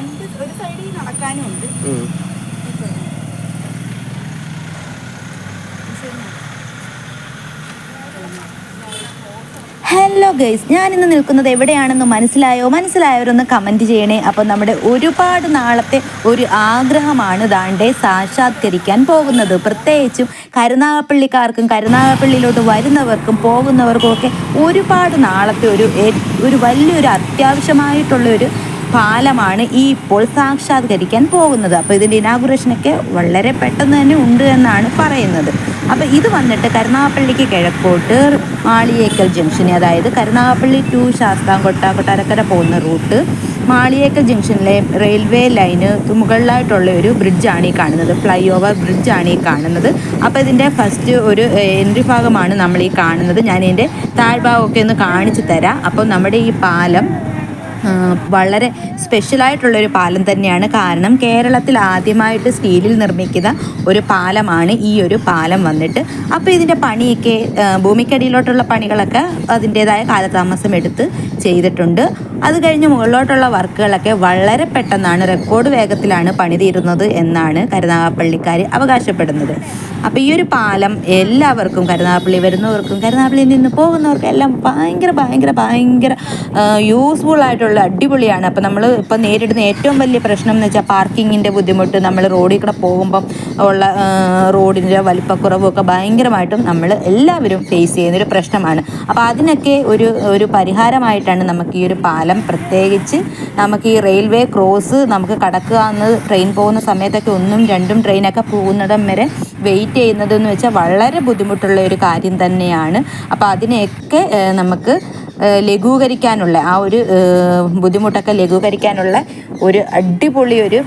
രണ്ട് ഒരു സൈഡിൽ നടക്കാനും ഉണ്ട്. ഹലോ ഗൈസ് ഞാൻ ഇന്ന് നിൽക്കുന്നത് എവിടെയാണെന്ന് മനസ്സിലായോ? മനസ്സിലായവരൊന്ന് കമന്റ് ചെയ്യണേ. അപ്പോൾ നമ്മുടെ ഒരുപാട് നാളത്തെ ഒരു ആഗ്രഹമാണ് ദാണ്ടെ സാക്ഷാത്കരിക്കാൻ പോകുന്നത്. പ്രത്യേകിച്ചും കരുനാഗപ്പള്ളിക്കാർക്കും കരുനാഗപ്പള്ളിയിലോട്ട് വരുന്നവർക്കും പോകുന്നവർക്കും ഒക്കെ ഒരുപാട് നാളത്തെ ഒരു ഒരു വലിയൊരു അത്യാവശ്യമായിട്ടുള്ള ഒരു പാലമാണ് ഈ ഇപ്പോൾ സാക്ഷാത്കരിക്കാൻ പോകുന്നത്. അപ്പോൾ ഇതിന്റെ ഇനാഗുറേഷനൊക്കെ വളരെ പെട്ടെന്ന് തന്നെ ഉണ്ട് എന്നാണ് പറയുന്നത്. അപ്പോൾ ഇത് വന്നിട്ട് കരുനാഗപ്പള്ളിക്ക് കിഴക്കോട്ട് മാളിയേക്കൽ ജംഗ്ഷൻ അതായത് കരുനാഗപ്പള്ളി ടു ശാസ്താംകോട്ട കൊട്ടാരക്കര പോകുന്ന റൂട്ട് മാളിയേക്കൽ ജംഗ്ഷനിലെ റെയിൽവേ ലൈന് മുകളിലായിട്ടുള്ള ഒരു ബ്രിഡ്ജാണ് ഈ കാണുന്നത്. ഫ്ലൈ ഓവർ ബ്രിഡ്ജാണ് ഈ കാണുന്നത്. അപ്പോൾ ഇതിന്റെ ഫസ്റ്റ് ഒരു എൻട്രി ഭാഗമാണ് നമ്മൾ ഈ കാണുന്നത്. ഞാൻ ഇതിന്റെ താഴ്ഭാഗമൊക്കെ ഒന്ന് കാണിച്ചു തരാം. അപ്പോൾ നമ്മുടെ ഈ പാലം വളരെ സ്പെഷ്യലായിട്ടുള്ളൊരു പാലം തന്നെയാണ്. കാരണം കേരളത്തിൽ ആദ്യമായിട്ട് സ്റ്റീലിൽ നിർമ്മിക്കുന്ന ഒരു പാലമാണ് ഈ ഒരു പാലം വന്നിട്ട്. അപ്പോൾ ഇതിന്റെ പണിയൊക്കെ ഭൂമിക്കടിയിലോട്ടുള്ള പണികളൊക്കെ അതിന്റേതായ കാലതാമസം എടുത്ത് ചെയ്തിട്ടുണ്ട്. അത് കഴിഞ്ഞ് മുകളിലോട്ടുള്ള വർക്കുകളൊക്കെ വളരെ പെട്ടെന്നാണ് റെക്കോർഡ് വേഗത്തിലാണ് പണി തീരുന്നത് എന്നാണ് കരുനാഗപ്പള്ളിക്കാർ അവകാശപ്പെടുന്നത്. അപ്പോൾ ഈ ഒരു പാലം എല്ലാവർക്കും കരുനാഗപ്പള്ളി വരുന്നവർക്കും കരുനാഗപ്പള്ളിയിൽ നിന്ന് പോകുന്നവർക്കും എല്ലാം ഭയങ്കര ഭയങ്കര ഭയങ്കര യൂസ്ഫുൾ ആയിട്ടുള്ള അടിപൊളിയാണ്. അപ്പോൾ നമ്മൾ ഇപ്പോൾ നേരിടുന്ന ഏറ്റവും വലിയ പ്രശ്നം എന്ന് വെച്ചാൽ പാർക്കിങ്ങിന്റെ ബുദ്ധിമുട്ട്. നമ്മൾ റോഡിൽ കൂടെ പോകുമ്പം ഉള്ള റോഡിന്റെ വലിപ്പക്കുറവൊക്കെ ഭയങ്കരമായിട്ടും നമ്മൾ എല്ലാവരും ഫേസ് ചെയ്യുന്നൊരു പ്രശ്നമാണ്. അപ്പോൾ അതിനൊക്കെ ഒരു ഒരു പരിഹാരമായിട്ടാണ് നമുക്ക് ഈ ഒരു പാലം പ്രത്യേകിച്ച് നമുക്ക് ഈ റെയിൽവേ ക്രോസ് നമുക്ക് കടക്കുക എന്ന് ട്രെയിൻ പോകുന്ന സമയത്തൊക്കെ ഒന്നും രണ്ടും ട്രെയിനൊക്കെ പോകുന്നിടം വരെ വെയിറ്റ് ചെയ്യുന്നതെന്ന് വെച്ചാൽ വളരെ ബുദ്ധിമുട്ടുള്ള ഒരു കാര്യം തന്നെയാണ്. അപ്പോൾ അതിനെയൊക്കെ നമുക്ക് ലഘൂകരിക്കാനുള്ള ആ ഒരു ബുദ്ധിമുട്ടൊക്കെ ലഘൂകരിക്കാനുള്ള ഒരു അടിപൊളി ഒരു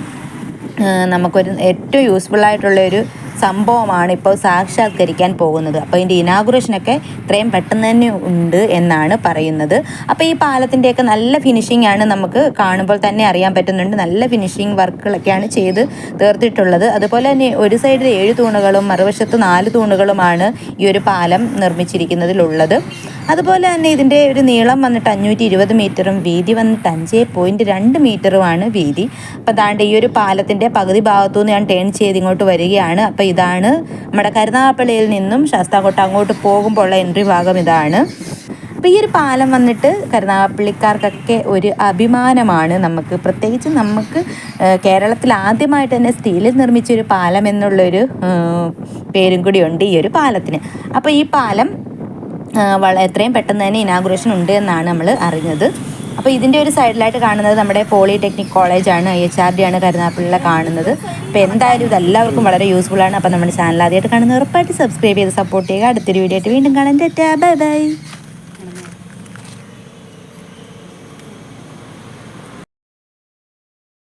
ഏഹ്, നമുക്കൊരു ഏറ്റവും യൂസ്ഫുൾ ഒരു സംഭവമാണ് ഇപ്പോൾ സാക്ഷാത്കരിക്കാൻ പോകുന്നത്. അപ്പോൾ ഇതിന്റെ ഇനാഗുറേഷനൊക്കെ ഇത്രയും പെട്ടെന്ന് തന്നെ ഉണ്ട് എന്നാണ് പറയുന്നത്. അപ്പോൾ ഈ പാലത്തിന്റെയൊക്കെ നല്ല ഫിനിഷിംഗ് ആണ് നമുക്ക് കാണുമ്പോൾ തന്നെ അറിയാൻ പറ്റുന്നുണ്ട്. നല്ല ഫിനിഷിംഗ് വർക്കുകളൊക്കെയാണ് ചെയ്ത് തീർത്തിട്ടുള്ളത്. അതുപോലെ തന്നെ ഒരു സൈഡിൽ ഏഴ് തൂണുകളും മറുവശത്ത് നാല് തൂണുകളുമാണ് ഈ ഒരു പാലം നിർമ്മിച്ചിരിക്കുന്നതിലുള്ളത്. അതുപോലെ തന്നെ ഇതിന്റെ ഒരു നീളം വന്നിട്ട് അഞ്ഞൂറ്റി ഇരുപത് മീറ്ററും വീതി വന്നിട്ട് അഞ്ച് പോയിന്റ് രണ്ട് മീറ്ററുമാണ് വീതി. അപ്പോൾ അതാണ്ട് ഈ ഒരു പാലത്തിന്റെ പകുതി ഭാഗത്തു നിന്ന് ഞാൻ ടേൺ ചെയ്ത് ഇങ്ങോട്ട് വരികയാണ്. അപ്പോൾ ഇതാണ് നമ്മുടെ കരുനാഗപ്പള്ളിയിൽ നിന്നും ശാസ്താകോട്ട അങ്ങോട്ട് പോകുമ്പോൾ ഉള്ള എൻട്രി ഭാഗം ഇതാണ്. അപ്പോൾ ഈ ഒരു പാലം വന്നിട്ട് കരുനാഗപ്പള്ളിക്കാർക്കൊക്കെ ഒരു അഭിമാനമാണ് നമുക്ക്. പ്രത്യേകിച്ച് നമുക്ക് കേരളത്തിൽ ആദ്യമായിട്ട് തന്നെ സ്റ്റീലിൽ നിർമ്മിച്ചൊരു പാലം എന്നുള്ളൊരു പേരും കൂടിയുണ്ട് ഈ ഒരു പാലത്തിന്. അപ്പോൾ ഈ പാലം എത്രയും പെട്ടെന്ന് തന്നെ ഇനാഗുറേഷൻ ഉണ്ട് എന്നാണ് നമ്മൾ അറിഞ്ഞത്. അപ്പോൾ ഇതിന്റെ ഒരു സൈഡിലായിട്ട് കാണുന്നത് നമ്മുടെ പോളിടെക്നിക് കോളേജാണ് ഐ എച്ച് ആർ ഡി ആണ് കരുനാഗപ്പള്ളിയിലെ കാണുന്നത്. അപ്പോൾ എന്തായാലും ഇത് എല്ലാവർക്കും വളരെ യൂസ്ഫുൾ ആണ്. അപ്പോൾ നമ്മുടെ ചാനൽ ആദ്യമായിട്ട് കാണുന്നത് ഉറപ്പായിട്ട് സബ്സ്ക്രൈബ് ചെയ്ത് സപ്പോർട്ട് ചെയ്യുക. അടുത്തൊരു വീഡിയോ ആയിട്ട് വീണ്ടും കാണാൻ ബൈ ബൈ.